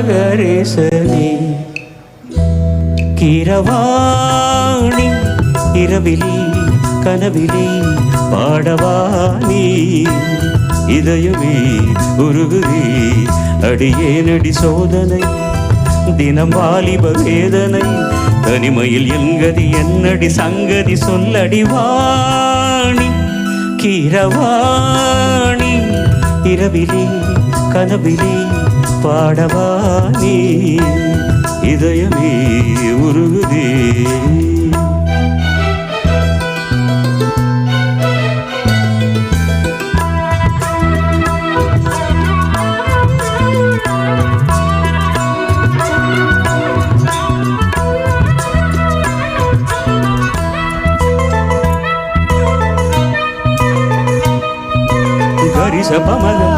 மகரேசனே. கிரவாணி இரவிலே கனவிலே பாடவாணி இதயமே உருகுதே அடியேனடி சோதனை. தினம் வாலிப வேதனை தனிமையில் என்கதி என்னடி சங்கதி சொல்லடி வாணி. கீரவாணி இரவிலே கனவிலே పాడవా నీ ఇదయమే ఉరుగుదే. గరిష పమలా